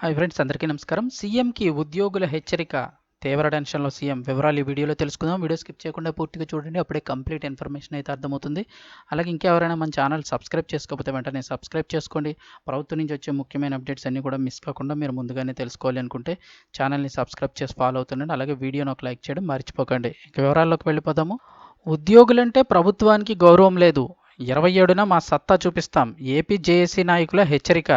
Hi friends అందరికీ నమస్కారం. సీఎంకి ఉద్యోగుల హెచ్చరిక తీవ్ర టెన్షన్లో సీఎం. వివరాలు ఈ వీడియోలో తెలుసుకుందాం. వీడియో స్కిప్ చేయకుండా పూర్తిగా చూడండి. అప్పుడే కంప్లీట్ ఇన్ఫర్మేషన్ అయితే అర్థమవుతుంది. అలాగే ఇంకెవరైనా మన ఛానల్ సబ్స్క్రైబ్ చేసుకోకపోతే వెంటనే సబ్స్క్రైబ్ చేసుకోండి. ప్రభుత్వం నుంచి వచ్చే ముఖ్యమైన అప్డేట్స్ అన్నీ కూడా మిస్ కాకుండా మీరు ముందుగానే తెలుసుకోవాలి అనుకుంటే ఛానల్ని సబ్స్క్రైబ్ చేసి ఫాలో అవుతుండండి. అలాగే వీడియోని ఒక లైక్ చేయడం మర్చిపోకండి. ఇక వివరాల్లోకి వెళ్ళిపోదాము. ఉద్యోగులంటే ప్రభుత్వానికి గౌరవం లేదు. ఇరవై ఏడున మా సత్తా చూపిస్తాం. ఏపీ జేఏసీ నాయకుల హెచ్చరిక.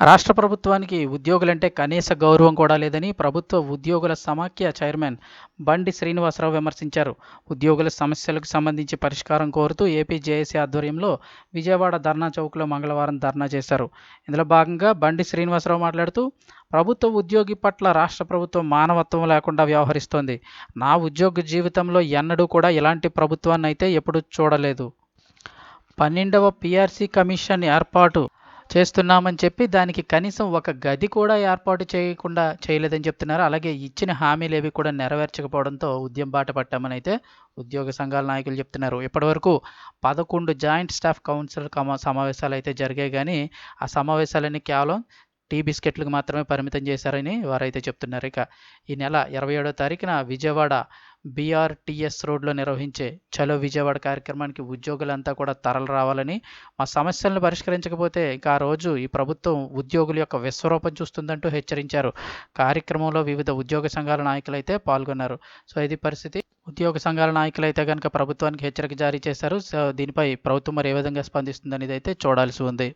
రాష్ట్ర ప్రభుత్వానికి ఉద్యోగులంటే కనీస గౌరవం కూడా లేదని ప్రభుత్వ ఉద్యోగుల సమాఖ్య చైర్మన్ బండి శ్రీనివాసరావు విమర్శించారు. ఉద్యోగుల సమస్యలకు సంబంధించి పరిష్కారం కోరుతూ ఏపీ జేఏసీ ఆధ్వర్యంలో విజయవాడ ధర్నా చౌక్లో మంగళవారం ధర్నా చేశారు. ఇందులో భాగంగా బండి శ్రీనివాసరావు మాట్లాడుతూ ప్రభుత్వ ఉద్యోగి పట్ల రాష్ట్ర ప్రభుత్వం మానవత్వం లేకుండా వ్యవహరిస్తోంది. నా ఉద్యోగ జీవితంలో ఎన్నడూ కూడా ఇలాంటి ప్రభుత్వాన్ని అయితే ఎప్పుడూ చూడలేదు. పన్నెండవ పీఆర్సీ కమిషన్ ఏర్పాటు చేస్తున్నామని చెప్పి దానికి కనీసం ఒక గది కూడా ఏర్పాటు చేయకుండా చేయలేదని చెప్తున్నారు. అలాగే ఇచ్చిన హామీలేవి కూడా నెరవేర్చకపోవడంతో ఉద్యమ బాట పట్టామని అయితే ఉద్యోగ సంఘాల నాయకులు చెప్తున్నారు. ఇప్పటివరకు పదకొండు జాయింట్ స్టాఫ్ కౌన్సిల్ కమ- సమావేశాలు అయితే జరిగాయి కానీ ఆ సమావేశాలన్నీ కేవలం టీ బిస్కెట్లకు మాత్రమే పరిమితం చేశారని వారైతే చెప్తున్నారు. ఇక ఈ నెల ఇరవై ఏడో తారీఖున విజయవాడ బీఆర్టీఎస్ రోడ్లో నిర్వహించే చలో విజయవాడ కార్యక్రమానికి ఉద్యోగులంతా కూడా తరలి రావాలని మా సమస్యలను పరిష్కరించకపోతే ఇంకా ఆ రోజు ఈ ప్రభుత్వం ఉద్యోగుల యొక్క విశ్వరూపం చూస్తుందంటూ హెచ్చరించారు. కార్యక్రమంలో వివిధ ఉద్యోగ సంఘాల నాయకులైతే పాల్గొన్నారు. సో ఇది పరిస్థితి. ఉద్యోగ సంఘాల నాయకులైతే కనుక ప్రభుత్వానికి హెచ్చరిక జారీ చేశారు. సో దీనిపై ప్రభుత్వం మరి ఏ విధంగా స్పందిస్తుందనేది అయితే చూడాల్సి ఉంది.